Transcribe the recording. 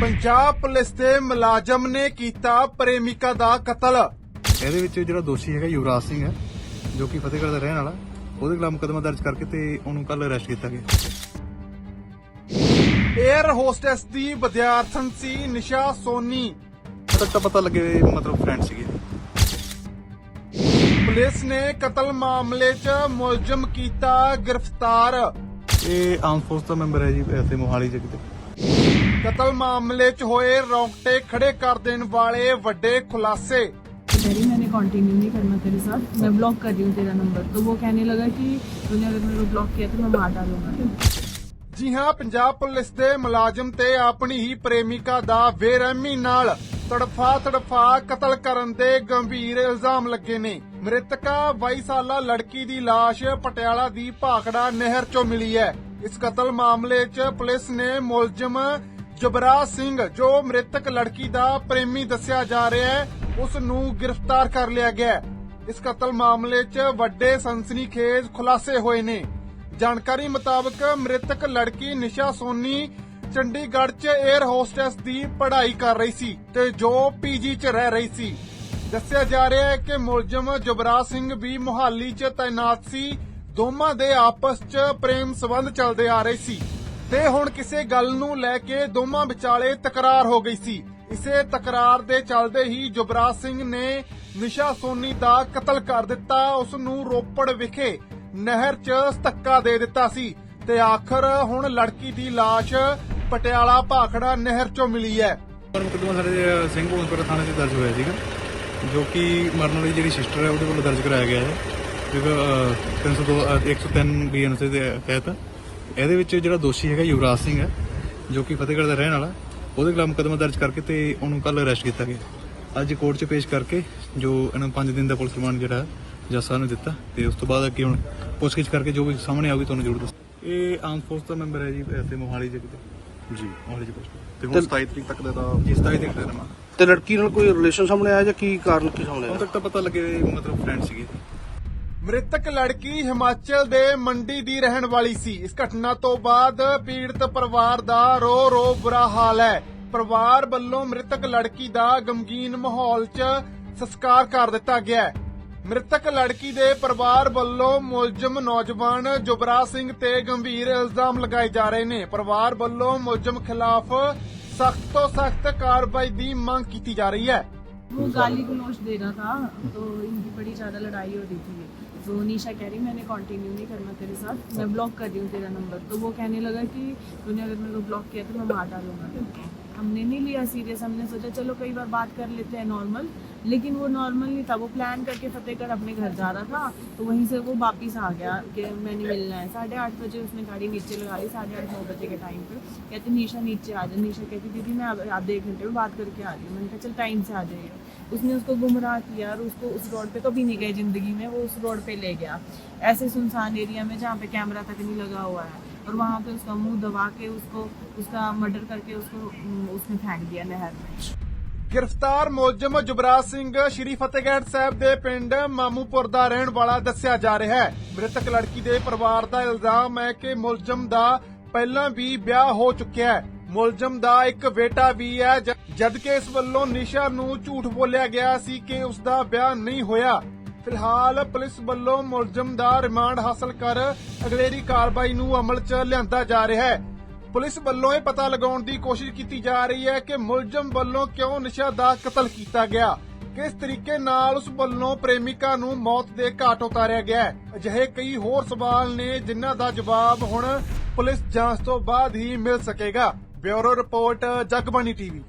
Punjab police ਦੇ ਮੁਲਾਜ਼ਮ ਨੇ ਕੀਤਾ ਪ੍ਰੇਮਿਕਾ ਦਾ ਕਤਲ। ਇਹਦੇ ਵਿੱਚ ਜਿਹੜਾ ਦੋਸ਼ੀ ਹੈਗਾ ਯੁਵਰਾਜ ਸਿੰਘ ਹੈ ਜੋ ਕਿ ਫਤਿਹਗੜ੍ਹ ਦਾ ਰਹਿਣ ਵਾਲਾ ਉਹਦੇ ਖਿਲਾਫ ਮੁਕੱਦਮਾ ਦਰਜ ਕਰਕੇ ਤੇ ਉਹਨੂੰ ਕੱਲ ਅਰੈਸਟ ਕੀਤਾ ਗਿਆ। 에ਅਰ ਹੋਸਟੈਸ ਦੀ ਵਿਦਿਆਰਥਣ ਸੀ ਨਿਸ਼ਾ ਸੋਨੀ। ਪਤਾ ਤਾਂ ਪਤਾ ਲੱਗੇ ਮਤਲਬ ਫਰੈਂਡ ਸੀਗੇ। ਪੁਲਿਸ ਨੇ ਕਤਲ ਮਾਮਲੇ 'ਚ ਮੁਲਜ਼ਮ ਕੀਤਾ ਗ੍ਰਿਫਤਾਰ। ਇਹ ਆਰਮ ਫੋਰਸ ਦਾ ਮੈਂਬਰ ਹੈ ਜੀ ਇੱਥੇ ਮੋਹਾਲੀ ਚ ਕਿਤੇ ਕਤਲ ਮਾਮਲੇ 'ਚ ਹੋਏ ਰੌਂਗਟੇ ਖੜੇ ਕਰ ਦੇਣ ਵਾਲੇ ਵੱਡੇ ਖੁਲਾਸੇ डैडी मैंने कंटिन्यू नहीं करना तेरे साथ मैं ब्लॉक कर रही हूँ तेरा नंबर तो वो कहने लगा कि तूने अगर मेरे को ब्लॉक किया तो मैं मार डालूंगा ਜੀ ਹਾਂ ਪੰਜਾਬ ਪੁਲਿਸ ਦੇ ਮੁਲਾਜ਼ਮ ਤੇ ਆਪਣੀ ਹੀ ਪ੍ਰੇਮਿਕਾ ਦਾ ਬੇਰਹਿਮੀ ਨਾਲ ਤੜਫਾ ਤੜਫਾ ਕਤਲ ਕਰਨ ਦੇ ਗੰਭੀਰ ਇਲਜ਼ਾਮ ਲੱਗੇ ਨੇ ਮ੍ਰਿਤਕਾ 22 ਸਾਲਾ ਲੜਕੀ ਦੀ ਲਾਸ਼ ਪਟਿਆਲਾ ਦੀ ਭਾਖੜਾ ਨਹਿਰ ਚੋਂ ਮਿਲੀ ਹੈ ਇਸ ਕਤਲ ਮਾਮਲੇ 'ਚ ਪੁਲਿਸ ਨੇ ਮੁਲਜ਼ਮ ਜਬਰਾਜ ਸਿੰਘ, ਜੋ ਮ੍ਰਿਤਕ ਲੜਕੀ ਦਾ ਪ੍ਰੇਮੀ ਦੱਸਿਆ ਜਾ ਰਿਹਾ ਹੈ, ਉਸ ਨੂੰ ਗ੍ਰਿਫਤਾਰ ਕਰ ਲਿਆ ਗਿਆ ਹੈ। ਇਸ ਕਤਲ ਮਾਮਲੇ 'ਚ ਵੱਡੇ ਸਨਸਨੀਖੇਜ਼ ਖੁਲਾਸੇ ਹੋਏ ਨੇ। ਜਾਣਕਾਰੀ ਮੁਤਾਬਕ ਮ੍ਰਿਤਕ ਲੜਕੀ ਨਿਸ਼ਾ ਸੋਨੀ ਚੰਡੀਗੜ੍ਹ 'ਚ 에ਅਰ ਹੋਸਟੈਸ ਦੀ ਪੜ੍ਹਾਈ ਕਰ ਰਹੀ ਸੀ ਤੇ ਜੋ ਪੀਜੀ 'ਚ ਰਹਿ ਰਹੀ ਸੀ। ਦੱਸਿਆ ਜਾ ਰਿਹਾ ਹੈ ਕਿ ਮੁਲਜ਼ਮ ਜੁਬਰਾਜ ਸਿੰਘ ਵੀ ਮੁਹਾਲੀ 'ਚ ਤਾਇਨਾਤ ਸੀ। ਦੋਵਾਂ ਦੇ ਆਪਸ 'ਚ ਪ੍ਰੇਮ ਸਬੰਧ ਚੱਲਦੇ ਆ ਰਹੇ ਸੀ। ਤੇ ਹੁਣ ਕਿਸੇ ਗੱਲ ਨੂੰ ਲੈ ਕੇ ਦੋਵਾਂ ਵਿਚਾਲੇ ਤਕਰਾਰ ਹੋ ਗਈ ਸੀ। ਇਸੇ ਤਕਰਾਰ ਦੇ ਚੱਲਦੇ ਹੀ ਜੁਬਰਾਜ ਸਿੰਘ ਨੇ ਨਿਸ਼ਾ ਸੋਨੀ ਦਾ ਕਤਲ ਕਰ ਦਿੱਤਾ। ਉਸ ਨੂੰ ਰੋਪੜ ਵਿਖੇ ਨਹਿਰ 'ਚ ਧੱਕਾ ਦੇ ਦਿੱਤਾ ਸੀ ਤੇ ਆਖਰ ਹੁਣ ਲੜਕੀ ਦੀ ਲਾਸ਼ ਪਟਿਆਲਾ ਭਾਖੜਾ ਨਹਿਰ 'ਚੋਂ ਮਿਲੀ ਹੈ। ਪਰ ਮੁਕੱਦਮਾ ਸਾਡੇ ਸਿੰਘ ਭੂਨਪੁਰ ਥਾਣੇ 'ਚ ਦਰਜ ਹੋਇਆ ਸੀਗਾ, ਜੋ ਕਿ ਮਰਨ ਵਾਲੀ ਜਿਹੜੀ ਸਿਸਟਰ ਹੈ ਉਹਦੇ ਵੱਲੋਂ ਦਰਜ ਕਰਾਇਆ ਗਿਆ ਹੈ। ਜਿਹੜਾ 302 103 ਬੀਐਨਐਸ ਦੇ ਤਹਿਤ ਇਹਦੇ ਵਿੱਚ ਜਿਹੜਾ ਦੋਸ਼ੀ ਹੈਗਾ ਯੁਵਰਾਜ ਸਿੰਘ ਹੈ ਜੋ ਕਿ ਫਤਿਹਗੜ੍ਹ ਦਾ ਰਹਿਣ ਵਾਲਾ ਉਹਦੇ ਖਿਲਾਫ ਮੁਕੱਦਮਾ ਦਰਜ ਕਰਕੇ ਤੇ ਉਹਨੂੰ ਕੱਲ ਅਰੈਸਟ ਕੀਤਾ ਗਿਆ। ਅੱਜ ਕੋਰਟ 'ਚ ਪੇਸ਼ ਕਰਕੇ ਜੋ ਇਹਨਾਂ ਨੂੰ 5 ਦਿਨ ਦਾ ਪੁਲਿਸ ਰਿਮਾਂਡ ਜਿਹੜਾ ਜੱਜ ਸਾਹਿਬ ਨੇ ਦਿੱਤਾ ਤੇ ਉਸ ਤੋਂ ਬਾਅਦ ਅੱਗੇ ਹੁਣ ਪੁੱਛਗਿੱਛ ਕਰਕੇ ਜੋ ਵੀ ਸਾਹਮਣੇ ਆਊਗੀ ਤੁਹਾਨੂੰ ਜ਼ਰੂਰ ਦੱਸ ਇਹ ਆਰਮ ਫੋਰਸ ਦਾ ਮੈਂਬਰ ਹੈ ਜੀ ਇੱਥੇ ਮੋਹਾਲੀ 'ਚ ਕਿਤੇ ਜੀ। ਮੋਹਾਲੀ ਪੋਸਟ ਤੇ ਹੁਣ 27 ਤਰੀਕ ਤੱਕ ਦਾ ਤਾਂ ਜਿਸ 27 ਤਰੀਕ ਦਾ ਰਿਮਾਂਡ ਤੇ ਲੜਕੀ ਨਾਲ ਕੋਈ ਰਿਲੇਸ਼ਨ ਸਾਹਮਣੇ ਆਇਆ ਜਾਂ ਕੀ ਕਾਰਨ ਕੀ ਸਾਹਮਣੇ ਹੁਣ ਆਇਆ ਤੱਕ ਤਾਂ ਪਤਾ ਲੱਗੇ ਮਤਲਬ ਫਰੈਂਡ ਸੀਗੇ। ਮ੍ਰਿਤਕ ਲੜਕੀ ਹਿਮਾਚਲ ਦੇ ਮੰਡੀ ਦੀ ਰਹਿਣ ਵਾਲੀ ਸੀ ਇਸ ਘਟਨਾ ਤੋਂ ਬਾਅਦ ਪੀੜਤ ਪਰਿਵਾਰ ਦਾ ਰੋ ਰੋ ਬੁਰਾ ਹਾਲ ਹੈ ਪਰਿਵਾਰ ਵੱਲੋਂ ਮ੍ਰਿਤਕ ਲੜਕੀ ਦਾ ਗਮਗੀਨ ਮਾਹੌਲ 'ਚ ਸੰਸਕਾਰ ਕਰ ਦਿੱਤਾ ਗਿਆ ਹੈ ਮ੍ਰਿਤਕ ਲੜਕੀ ਦੇ ਪਰਿਵਾਰ ਵੱਲੋਂ ਮੁਲਜ਼ਮ ਨੌਜਵਾਨ ਜੁਬਰਾਜ ਸਿੰਘ ਤੇ ਗੰਭੀਰ ਇਲਜ਼ਾਮ ਲਗਾਏ ਜਾ ਰਹੇ ਨੇ ਪਰਿਵਾਰ ਵੱਲੋਂ ਮੁਲਜ਼ਮ ਖਿਲਾਫ ਸਖਤ ਤੋਂ ਸਖਤ ਕਾਰਵਾਈ ਦੀ ਮੰਗ ਕੀਤੀ ਜਾ ਰਹੀ ਹੈ वो गाली गलौज दे रहा था तो इनकी बड़ी ज्यादा लड़ाई हो रही थी तो निशा कह रही मैंने कंटिन्यू नहीं करना तेरे साथ मैं ब्लॉक कर रही हूँ तेरा नंबर तो वो कहने लगा कि तूने अगर मेरे को ब्लॉक किया तो मैं मार डालूंगा हमने नहीं लिया सीरियस हमने सोचा चलो कई बार बात कर लेते हैं नॉर्मल लेकिन वो नॉर्मल नहीं था, वो प्लान करके फतेहगढ़ अपने घर जा रहा था तो वहीं से वो वापिस आ गया कि मैंने मिलना है। साढ़े आठ बजे उसने गाड़ी नीचे लगाई साढ़े आठ, नौ बजे के टाइम पर कहते, निशा नीचे आ जाए निशा कहती, दीदी, मैं आधे एक घंटे में बात करके आ रही हूँ। मैंने कहा, चल टाइम से आ जाइए। उसने उसको गुमराह किया और उसको उस रोड पे कभी नहीं गए ज़िंदगी में। वो उस रोड पे ले गया। ऐसे सुनसान एरिया में जहाँ पे कैमरा तक नहीं लगा हुआ है। और वहाँ पे उसका मुँह दबा के उसको, उसका मर्डर करके उसको, उसने फेंक दिया नहर में। ਗ੍ਰਿਫਤਾਰ ਮੁਲਜ਼ਮ ਜੁਬਰਾਜ ਸਿੰਘ ਸ਼੍ਰੀ ਫਤਿਹਗੜ੍ਹ ਸਾਹਿਬ ਦੇ ਪਿੰਡ ਮਾਮੂਪੁਰ ਦਾ ਰਹਿਣ ਵਾਲਾ ਦੱਸਿਆ ਜਾ ਰਿਹਾ ਹੈ। ਮ੍ਰਿਤਕ ਲੜਕੀ ਦੇ ਪਰਿਵਾਰ ਦਾ ਇਲਜ਼ਾਮ ਹੈ ਕਿ ਮੁਲਜ਼ਮ ਦਾ ਪਹਿਲਾਂ ਵੀ ਵਿਆਹ ਹੋ ਚੁੱਕਿਆ ਹੈ। ਮੁਲਜ਼ਮ ਦਾ ਇੱਕ ਬੇਟਾ ਵੀ ਹੈ ਜਦਕਿ ਇਸ ਵੱਲੋਂ ਨਿਸ਼ਾ ਨੂੰ ਝੂਠ ਬੋਲਿਆ ਗਿਆ ਸੀ ਕਿ ਉਸ ਦਾ ਵਿਆਹ ਨਹੀਂ ਹੋਇਆ। ਫਿਲਹਾਲ ਪੁਲਿਸ ਵੱਲੋਂ ਮੁਲਜ਼ਮ ਦਾ ਰਿਮਾਂਡ ਹਾਸਲ ਕਰ ਅਗਲੇਰੀ ਕਾਰਵਾਈ ਨੂੰ ਅਮਲ 'ਚ ਲਿਆਂਦਾ ਜਾ ਰਿਹਾ ਹੈ। ਪੁਲਿਸ ਵੱਲੋਂ ਇਹ ਪਤਾ ਲਗਾਉਣ ਦੀ ਕੋਸ਼ਿਸ਼ ਕੀਤੀ ਜਾ ਰਹੀ ਹੈ ਕਿ ਮੁਲਜ਼ਮ ਵੱਲੋਂ ਕਿਉਂ ਨਿਸ਼ਾ ਦਾ ਕਤਲ ਕੀਤਾ ਗਿਆ? ਕਿਸ ਤਰੀਕੇ ਨਾਲ ਉਸ ਵੱਲੋਂ ਪ੍ਰੇਮਿਕਾ ਨੂੰ ਮੌਤ ਦੇ ਘਾਟ ਉਤਾਰਿਆ ਗਿਆ ਅਜਿਹੇ ਕਈ ਹੋਰ ਸਵਾਲ ਨੇ ਜਿਨ੍ਹਾਂ ਦਾ ਜਵਾਬ ਹੁਣ ਪੁਲਿਸ ਜਾਂਚ ਤੋਂ ਬਾਅਦ ਹੀ ਮਿਲ ਸਕੇਗਾ। Bureau report, Jagbani TV.